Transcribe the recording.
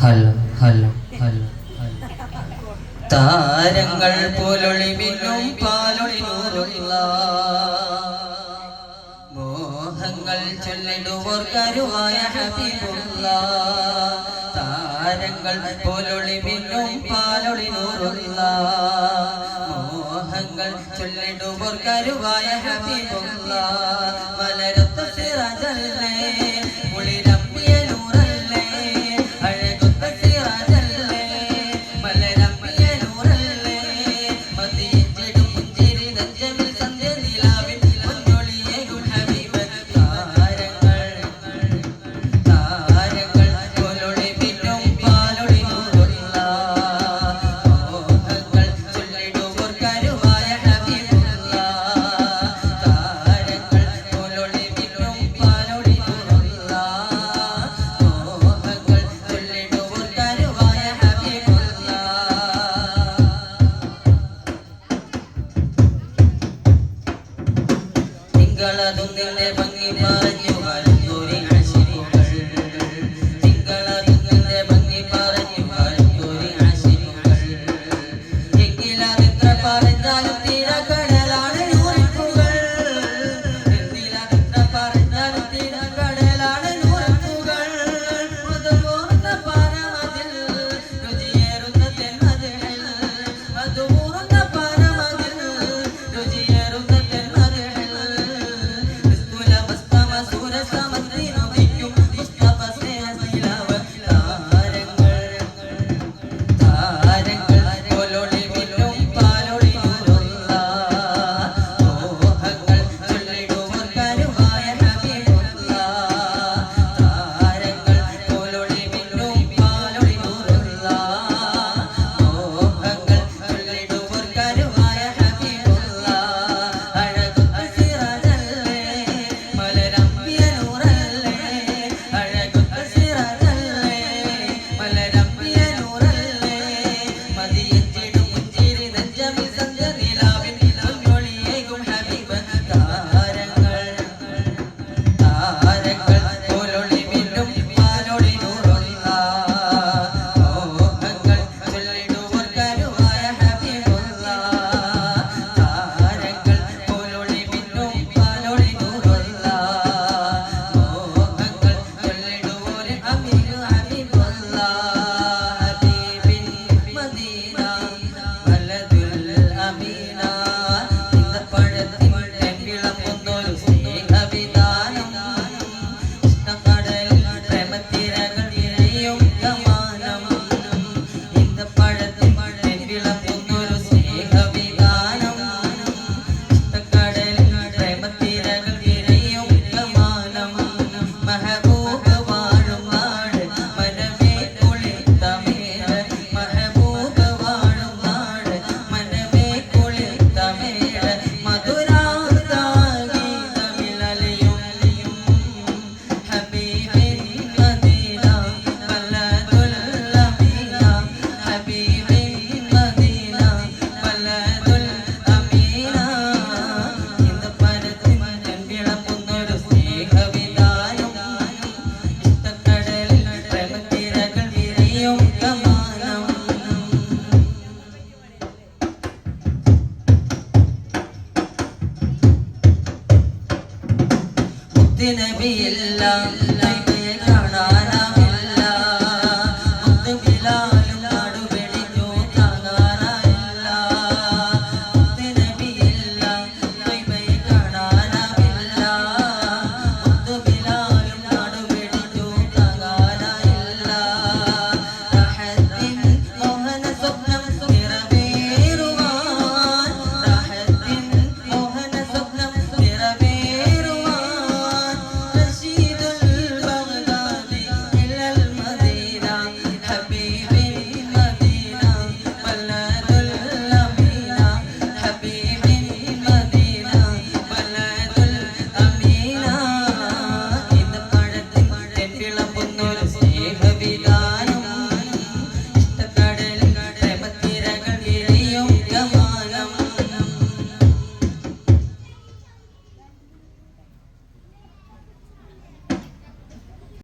Hello hello hello താരങ്ങൾ പോലൊളി മിന്നും പാലൊളി നൂറുള്ള മോഹങ്ങൾ ചൊല്ലിടുവോർ കരുവായ ഹബീബുള്ള. താരങ്ങൾ പോലൊളി മിന്നും പാലൊളി നൂറുള്ള മോഹങ്ങൾ ചൊല്ലിടുവോർ കരുവായ ഹബീബുള്ള. തിങ്കളതും നിന്റെ ഭംഗി പറഞ്ഞു വരാം دين بالله.